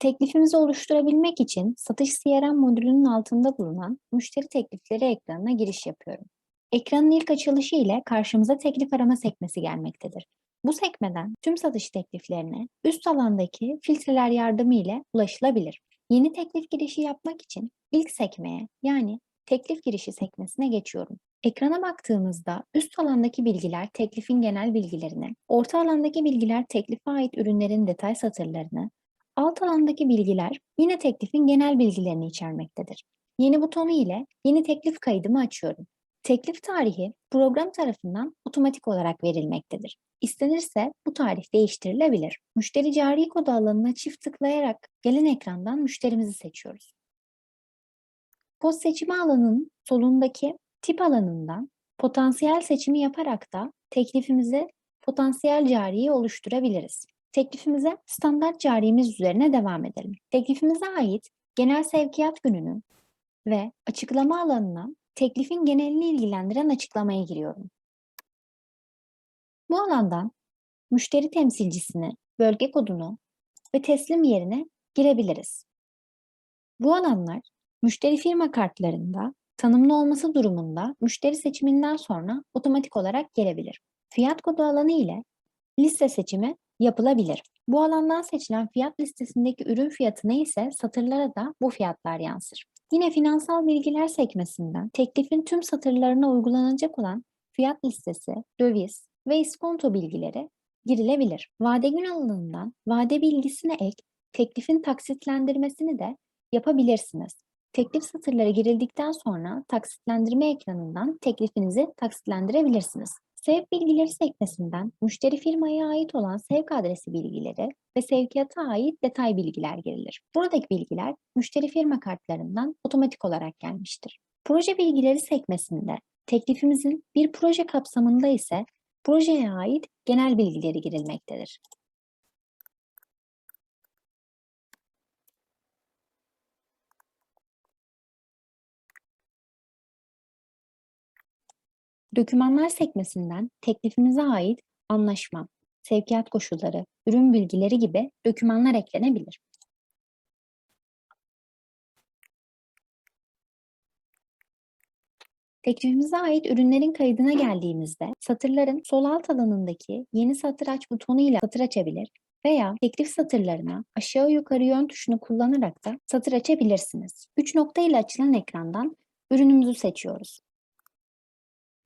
Teklifimizi oluşturabilmek için satış CRM modülünün altında bulunan müşteri teklifleri ekranına giriş yapıyorum. Ekranın ilk açılışı ile karşımıza teklif arama sekmesi gelmektedir. Bu sekmeden tüm satış tekliflerine üst alandaki filtreler yardımı ile ulaşılabilir. Yeni teklif girişi yapmak için ilk sekmeye yani teklif girişi sekmesine geçiyorum. Ekrana baktığımızda üst alandaki bilgiler teklifin genel bilgilerini, orta alandaki bilgiler teklife ait ürünlerin detay satırlarını, alt alandaki bilgiler yine teklifin genel bilgilerini içermektedir. Yeni butonu ile yeni teklif kaydımı açıyorum. Teklif tarihi program tarafından otomatik olarak verilmektedir. İstenirse bu tarih değiştirilebilir. Müşteri cari kodu alanına çift tıklayarak gelen ekrandan müşterimizi seçiyoruz. Kod seçimi alanının solundaki tip alanından potansiyel seçimi yaparak da teklifimizi potansiyel cariyi oluşturabiliriz. Teklifimize standart carimiz üzerine devam edelim. Teklifimize ait genel sevkiyat gününü ve açıklama alanına teklifin genelini ilgilendiren açıklamaya giriyorum. Bu alandan müşteri temsilcisini, bölge kodunu ve teslim yerine girebiliriz. Bu alanlar müşteri firma kartlarında tanımlı olması durumunda müşteri seçiminden sonra otomatik olarak gelebilir. Fiyat kodu alanı ile liste seçimi yapılabilir. Bu alandan seçilen fiyat listesindeki ürün fiyatı neyse satırlara da bu fiyatlar yansır. Yine finansal bilgiler sekmesinden teklifin tüm satırlarına uygulanacak olan fiyat listesi, döviz ve iskonto bilgileri girilebilir. Vade gün alanından vade bilgisine ek teklifin taksitlendirmesini de yapabilirsiniz. Teklif satırları girildikten sonra taksitlendirme ekranından teklifinizi taksitlendirebilirsiniz. Sevk bilgileri sekmesinden müşteri firmaya ait olan sevk adresi bilgileri ve sevkiyata ait detay bilgiler girilir. Buradaki bilgiler müşteri firma kartlarından otomatik olarak gelmiştir. Proje bilgileri sekmesinde teklifimizin bir proje kapsamında ise projeye ait genel bilgileri girilmektedir. Dokümanlar sekmesinden teklifimize ait anlaşma, sevkiyat koşulları, ürün bilgileri gibi dokümanlar eklenebilir. Teklifimize ait ürünlerin kaydına geldiğimizde satırların sol alt alanındaki yeni satır aç butonuyla satır açabilir veya teklif satırlarına aşağı yukarı yön tuşunu kullanarak da satır açabilirsiniz. 3 nokta ile açılan ekrandan ürünümüzü seçiyoruz.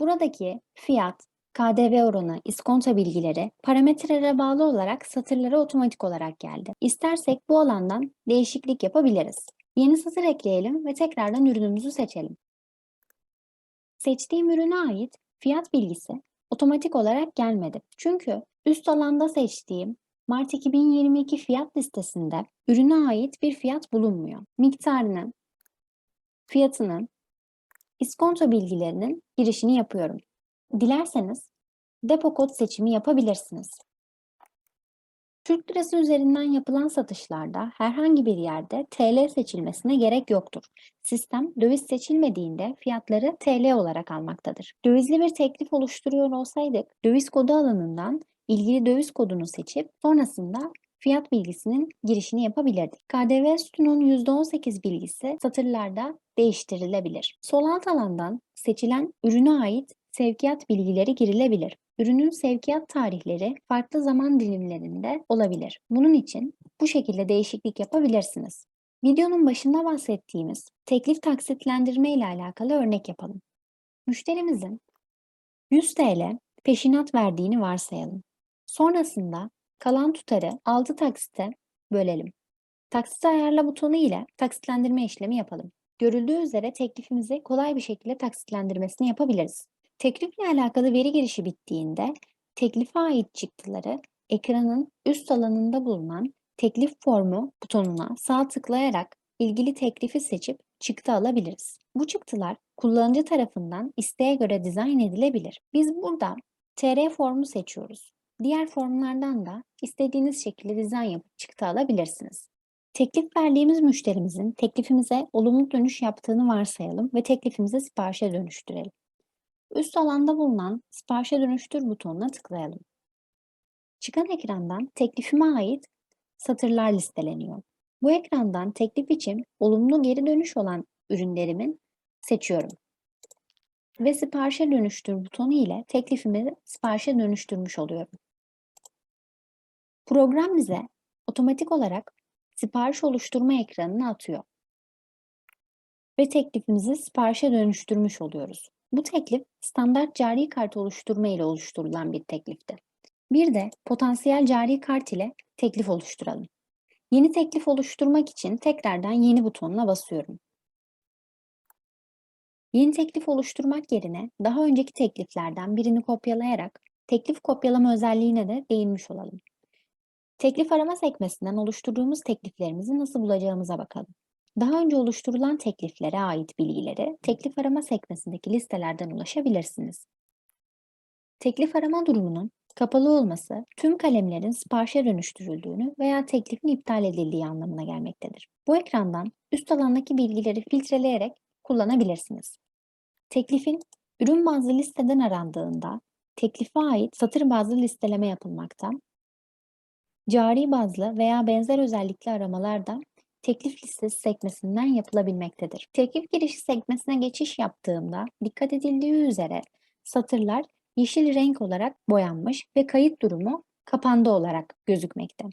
Buradaki fiyat, KDV oranı, iskonto bilgileri parametrelere bağlı olarak satırlara otomatik olarak geldi. İstersek bu alandan değişiklik yapabiliriz. Yeni satır ekleyelim ve tekrardan ürünümüzü seçelim. Seçtiğim ürüne ait fiyat bilgisi otomatik olarak gelmedi. Çünkü üst alanda seçtiğim Mart 2022 fiyat listesinde ürüne ait bir fiyat bulunmuyor. Miktarını, fiyatını, iskonto bilgilerinin girişini yapıyorum. Dilerseniz depo kod seçimi yapabilirsiniz. Türk lirası üzerinden yapılan satışlarda herhangi bir yerde TL seçilmesine gerek yoktur. Sistem döviz seçilmediğinde fiyatları TL olarak almaktadır. Dövizli bir teklif oluşturuyor olsaydık döviz kodu alanından ilgili döviz kodunu seçip sonrasında fiyat bilgisinin girişini yapabilirdik. KDV sütunun %18 bilgisi satırlarda değiştirilebilir. Sol alt alandan seçilen ürüne ait sevkiyat bilgileri girilebilir. Ürünün sevkiyat tarihleri farklı zaman dilimlerinde olabilir. Bunun için bu şekilde değişiklik yapabilirsiniz. Videonun başında bahsettiğimiz teklif taksitlendirme ile alakalı örnek yapalım. Müşterimizin 100 TL peşinat verdiğini varsayalım. Sonrasında kalan tutarı 6 taksite bölelim. Taksit ayarla butonu ile taksitlendirme işlemi yapalım. Görüldüğü üzere teklifimizi kolay bir şekilde taksitlendirmesini yapabiliriz. Teklifle alakalı veri girişi bittiğinde teklife ait çıktıları ekranın üst alanında bulunan teklif formu butonuna sağ tıklayarak ilgili teklifi seçip çıktı alabiliriz. Bu çıktılar kullanıcı tarafından isteğe göre dizayn edilebilir. Biz burada TR formu seçiyoruz. Diğer formlardan da istediğiniz şekilde dizayn yapıp çıktı alabilirsiniz. Teklif verdiğimiz müşterimizin teklifimize olumlu dönüş yaptığını varsayalım ve teklifimizi siparişe dönüştürelim. Üst alanda bulunan siparişe dönüştür butonuna tıklayalım. Çıkan ekrandan teklifime ait satırlar listeleniyor. Bu ekrandan teklif için olumlu geri dönüş olan ürünlerimin seçiyorum. Ve siparişe dönüştür butonu ile teklifimi siparişe dönüştürmüş oluyorum. Program bize otomatik olarak sipariş oluşturma ekranını atıyor. Ve teklifimizi siparişe dönüştürmüş oluyoruz. Bu teklif standart cari kart oluşturma ile oluşturulan bir teklifti. Bir de potansiyel cari kart ile teklif oluşturalım. Yeni teklif oluşturmak için tekrardan yeni butonuna basıyorum. Yeni teklif oluşturmak yerine daha önceki tekliflerden birini kopyalayarak teklif kopyalama özelliğine de değinmiş olalım. Teklif arama sekmesinden oluşturduğumuz tekliflerimizi nasıl bulacağımıza bakalım. Daha önce oluşturulan tekliflere ait bilgileri teklif arama sekmesindeki listelerden ulaşabilirsiniz. Teklif arama durumunun kapalı olması tüm kalemlerin siparişe dönüştürüldüğünü veya teklifin iptal edildiği anlamına gelmektedir. Bu ekrandan üst alandaki bilgileri filtreleyerek kullanabilirsiniz. Teklifin ürün bazlı listeden arandığında teklife ait satır bazlı listeleme yapılmakta. Cari bazlı veya benzer özellikli aramalar da teklif listesi sekmesinden yapılabilmektedir. Teklif girişi sekmesine geçiş yaptığımda dikkat edildiği üzere satırlar yeşil renk olarak boyanmış ve kayıt durumu kapandı olarak gözükmekte.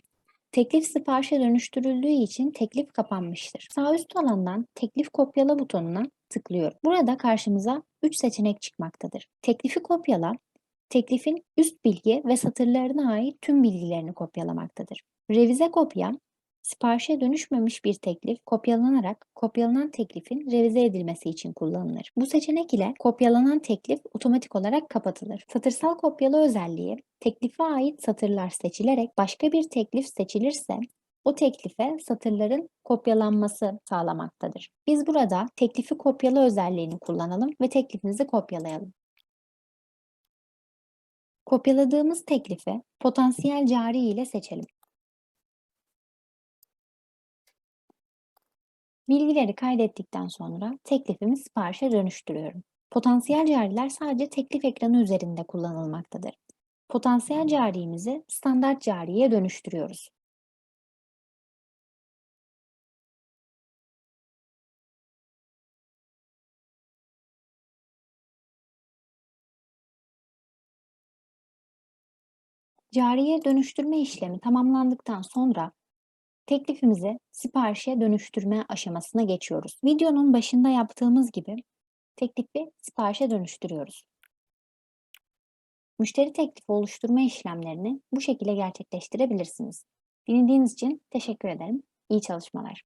Teklif siparişe dönüştürüldüğü için teklif kapanmıştır. Sağ üst alandan teklif kopyala butonuna tıklıyorum. Burada karşımıza 3 seçenek çıkmaktadır. Teklifi kopyala, teklifin üst bilgi ve satırlarına ait tüm bilgilerini kopyalamaktadır. Revize kopya, siparişe dönüşmemiş bir teklif kopyalanarak kopyalanan teklifin revize edilmesi için kullanılır. Bu seçenek ile kopyalanan teklif otomatik olarak kapatılır. Satırsal kopyala özelliği teklife ait satırlar seçilerek başka bir teklif seçilirse o teklife satırların kopyalanması sağlamaktadır. Biz burada teklifi kopyala özelliğini kullanalım ve teklifimizi kopyalayalım. Kopyaladığımız teklifi potansiyel cari ile seçelim. Bilgileri kaydettikten sonra teklifimi siparişe dönüştürüyorum. Potansiyel cariler sadece teklif ekranı üzerinde kullanılmaktadır. Potansiyel carimizi standart cariye dönüştürüyoruz. Cariye dönüştürme işlemi tamamlandıktan sonra teklifimizi siparişe dönüştürme aşamasına geçiyoruz. Videonun başında yaptığımız gibi teklifi siparişe dönüştürüyoruz. Müşteri teklifi oluşturma işlemlerini bu şekilde gerçekleştirebilirsiniz. Dinlediğiniz için teşekkür ederim. İyi çalışmalar.